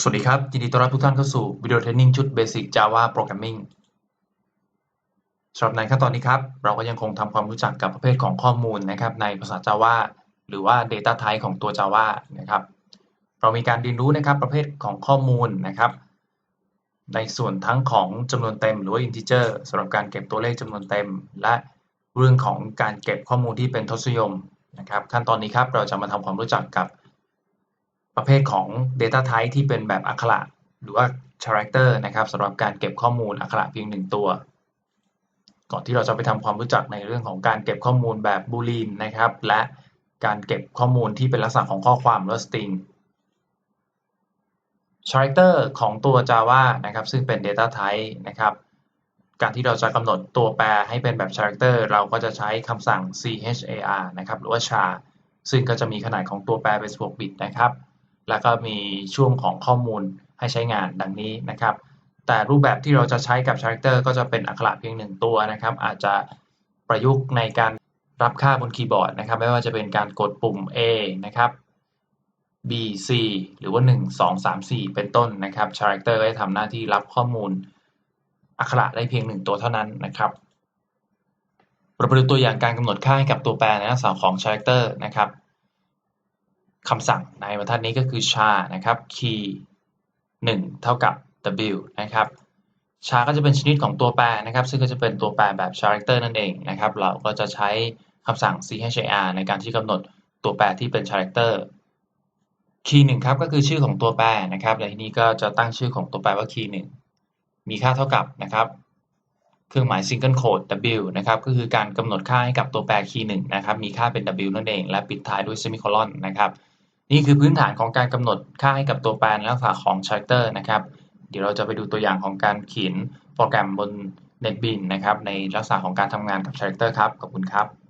สวัสดีครับ ยินดีต้อนรับทุกท่านเข้าสู่วิดีโอเทรนนิ่งชุด Basic Java Programming สำหรับในขั้นตอนนี้ครับ เราก็ยังคงทำความรู้จักกับประเภทของข้อมูลนะครับ ในภาษา Java หรือว่า Data Type ของตัว Java นะครับ เรามีการเรียนรู้นะครับประเภทของข้อมูลนะครับ ในส่วนทั้งของจำนวนเต็มหรือว่า integer สำหรับการเก็บตัวเลขจำนวนเต็ม และเรื่องของการเก็บข้อมูลที่เป็นทศนิยมนะครับ ขั้นตอนนี้ครับเราจะมาทำความรู้จักกับ ประเภทของ Data Type ที่เป็นแบบอักขระหรือว่า Character นะครับสำหรับการเก็บข้อมูลอักขระเพียงหนึ่งตัว ก่อนที่เราจะไปทำความรู้จักในเรื่องของการเก็บข้อมูลแบบ Boolean นะครับ และการเก็บข้อมูลที่เป็นลักษณะของข้อความหรือ string Character ของตัว Java นะครับ ซึ่งเป็น Data Type นะครับ การที่เราจะกำหนดตัวแปรให้เป็นแบบ Character เราก็จะใช้คำสั่ง char นะครับ หรือว่า char ซึ่งก็จะมีขนาดของตัวแปรเป็น16บิตนะครับ แล้วก็มีช่วงของข้อมูลให้ใช้งานดังนี้นะครับ แต่รูปแบบที่เราจะใช้กับ character ก็จะเป็นอักขระเพียงหนึ่งตัวนะครับ อาจจะประยุกต์ในการรับค่าบนคีย์บอร์ดนะครับ ไม่ว่าจะเป็นการกดปุ่ม A นะครับ B C หรือว่า 1 2 3 4 เป็นต้นนะครับ character ก็จะทำหน้าที่รับข้อมูลอักขระได้เพียงหนึ่งตัวเท่านั้นนะครับเราไปดูตัวอย่างการกำหนดค่าให้กับตัวแปรในลักษณะของ character นะครับ คำสั่งในบรรทัดนี้ก็คือ char นะครับ key 1 เท่ากับ w นะครับ char ก็จะเป็นชนิดของตัวแปรนะครับ ซึ่งก็จะเป็นตัวแปรแบบ character นั่นเองนะครับ เราก็จะใช้คำสั่ง char ในการที่กำหนดตัวแปรที่เป็น character key 1ครับก็คือชื่อของตัวแปรนะครับในที่นี้ก็จะตั้งชื่อของตัวแปรว่า key 1มีค่าเท่ากับนะครับ เครื่องหมาย single quote w นะครับก็คือการกำหนดค่าให้กับตัวแปร key 1นะครับ มีค่าเป็น w นั่นเอง และปิดท้ายด้วย semicolon นะครับ นี่คือพื้นฐานของการกำหนดค่าให้กับตัวแปรในลักษณะของ character นะครับ เดี๋ยวเราจะไปดูตัวอย่างของการเขียนโปรแกรมบน NetBeans นะครับ ในลักษณะของการทำงานกับ character ครับ ขอบคุณครับ